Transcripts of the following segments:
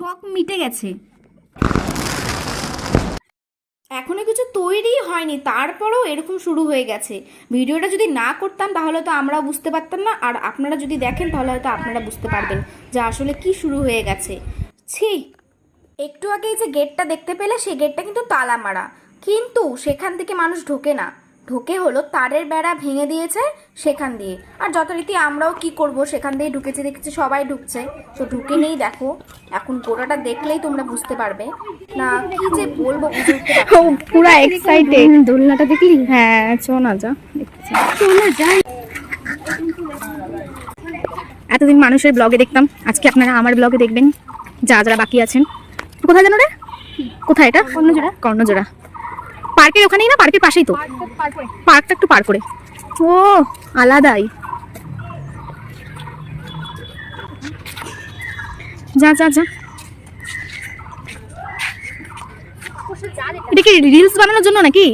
শখ মিটে গেছে। এখনও কিছু তৈরি হয়নি, তারপরেও এরকম শুরু হয়ে গেছে। ভিডিওটা যদি না করতাম, তাহলে তো আমরাও বুঝতে পারতাম না। আর আপনারা যদি দেখেন, তাহলে হয়তো আপনারা বুঝতে পারবেন যে আসলে কি শুরু হয়ে গেছে। ছি, একটু আগে যে গেটটা দেখতে পেলে, সেই গেটটা কিন্তু তালা মারা। কিন্তু সেখান থেকে মানুষ ঢোকে না। ঢোকে হলো তারের বেড়া ভেঙে দিয়েছে সেখান দিয়ে। আর যথারীতি আমরাও কি করব? সেখান দিয়ে ঢুকেছে দেখেছি সবাই ঢুকছে। তো ঢুকে নেই দেখো এখন গোটাটা দেখলেই তোমরা বুঝতে পারবে। না কি যে বলব বুঝে উঠতে পারছি এক্সাইটেড দোলনাটা দেখলি? হ্যাঁ চো না যা চো না যাই। এতদিন মানুষের ব্লগে দেখতাম আজকে আপনারা আমার ব্লগে দেখবেন যা যারা বাকি আছেন। কোথায় জানো রে? কোথায় এটা? কর্ণজোড়া কর্ণজোড়া পার্কের ওখানেই না? পার্কের পাশেই তো। পার্কটা একটু পার করে ও আলাদাই। যা যা যা। এটা। কি রিলস বানানোর জন্য নাকি?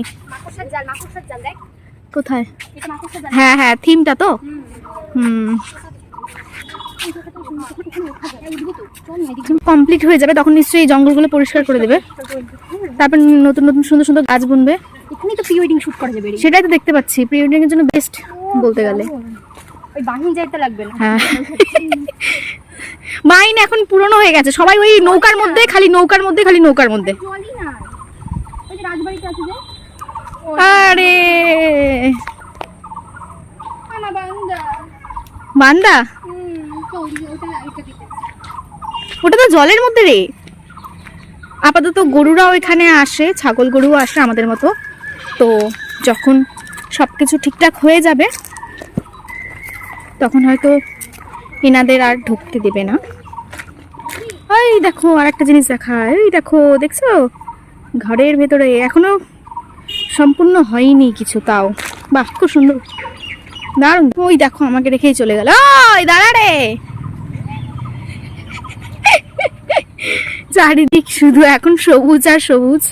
কোথায়? হ্যাঁ হ্যাঁ থিমটা তো। হুম। কমপ্লিট হয়ে যাবে তখন নিশ্চয়ই এই জঙ্গলগুলো পরিষ্কার করে দেবে। তারপর নতুন নতুন সুন্দর সুন্দর গাছ বুনবে এখানেই তো প্রি ওয়েডিং শুট করা যাবে সেটাই তো দেখতে পাচ্ছি। প্রি ওয়েডিং এর জন্য বেস্ট বলতে গেলে। ওই বাহিনী যাইতে লাগবে না। হ্যাঁ। মাইন এখন পুরনো হয়ে গেছে। সবাই ওই নৌকার মধ্যে খালি নৌকার মধ্যে খালি নৌকার মধ্যে। আরে! বান্দা বান্দা হুম তো ওই যে ওটা তো জলের মধ্যে রে। আপাতত গরুরাও এখানে আসে, ছাগল গরুও আসে আমাদের মতো। তো যখন সব কিছু ঠিকঠাক হয়ে যাবে, তখন হয়তো এনাদের আর ঢুকতে দেবে না। এই দেখো আর একটা জিনিস দেখা, এই দেখো, দেখছ? ঘরের ভেতরে এখনও সম্পূর্ণ হয়নি কিছু তাও। বাহ, খুব সুন্দর। দারুণ। ওই দেখো, আমাকে রেখেই চলে গেল। ওই, দাঁড়া রে। চারিদিক শুধু এখন সবুজ আর সবুজ।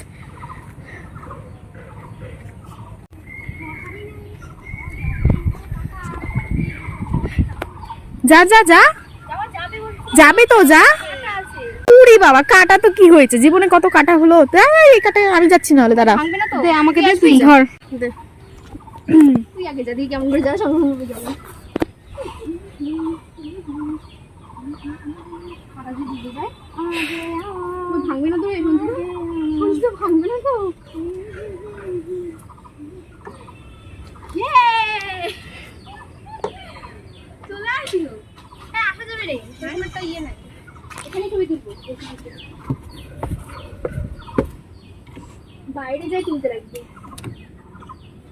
যা যা যা। যাবে তো যা। পুরি বাবা কাটা তো কি হয়েছে? জীবনে কত কাটা হলো? এই, কাটা আমি যাচ্ছি না হলে দাঁড়া আমাকে দে তুই তুই ধর কেমন করে যাওয়া সঙ্গে সঙ্গে যাব হাঁটা যদি ডুবে যায়, ওই ভাঙবে না তো রে এখন থেকে? বলছি তো ভাঙবে না তো Yay! চলে আসিও। হ্যাঁ, আসা যাবে রে। সেরকম একটা ইয়ে নাই। এখানেই ছবি তুলবো। বাইরে যাই তুলতে লাগবে।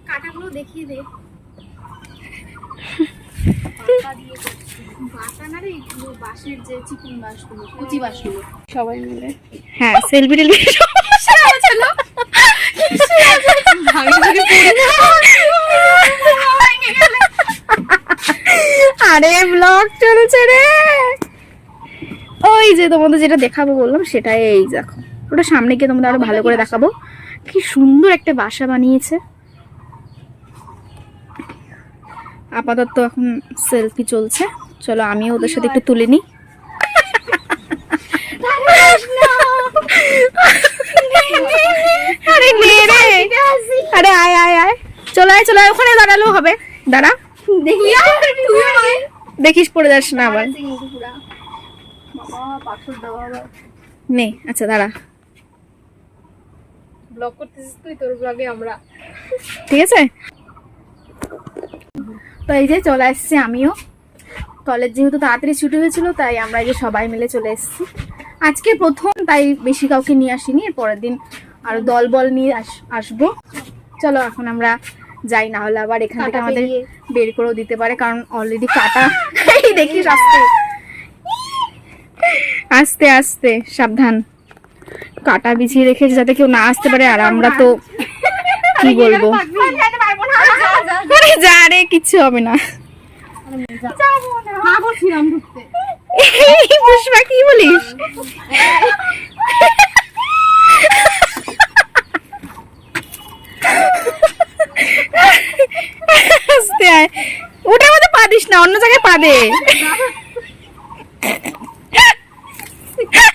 কাটাগুলো দেখিয়ে দে। সবাই মিলে। হ্যাঁ সেলফি টেলফি আরে ব্লগ চলছে রে। যে তোমাদের যেটা দেখাবো বললাম সেটাই এই দেখো। ওটা সামনে গিয়ে তোমাদের আরও ভালো করে দেখাবো। কি সুন্দর একটা বাসা বানিয়েছে। আপাতত এখন সেলফি চলছে। চলো আমিও ওদের সাথে একটু তুলে নিই। আরে নে রে। আরে আয় আয় আয়। চলে আয় চলে আয় ওখানে দাঁড়ালেও হবে। দাঁড়া। দেখি দেখিস পড়ে যাস না আবার। আচ্ছা দাঁড়া। ব্লগ করতেছিস তুই তোর ব্লগে আমরা। ঠিক আছে? তো এই যে চলে আসছি আমিও। কলেজ যেহেতু তাড়াতাড়ি ছুটি হয়েছিল তাই আমরা এই যে সবাই মিলে চলে এসেছি। আজকে প্রথম তাই বেশি কাউকে নিয়ে আসিনি এর পরের দিন আরও দল বল নিয়ে আস- আসব। চলো এখন আমরা যাই না হলে আবার এখান থেকে আমাদের বের করেও দিতে পারে কারণ অলরেডি কাটা। দেখি দেখিস আস্তে আস্তে সাবধান। কাটা বিছিয়ে রেখেছে যাতে কেউ না আসতে পারে আর আমরা তো কি বলব? আরে যা রে কিচ্ছু হবে না। পুষ্পা কি বলিস? আস্তে আয়। ওটার মধ্যে পা দিস না অন্য জায়গায় পা দে। sick.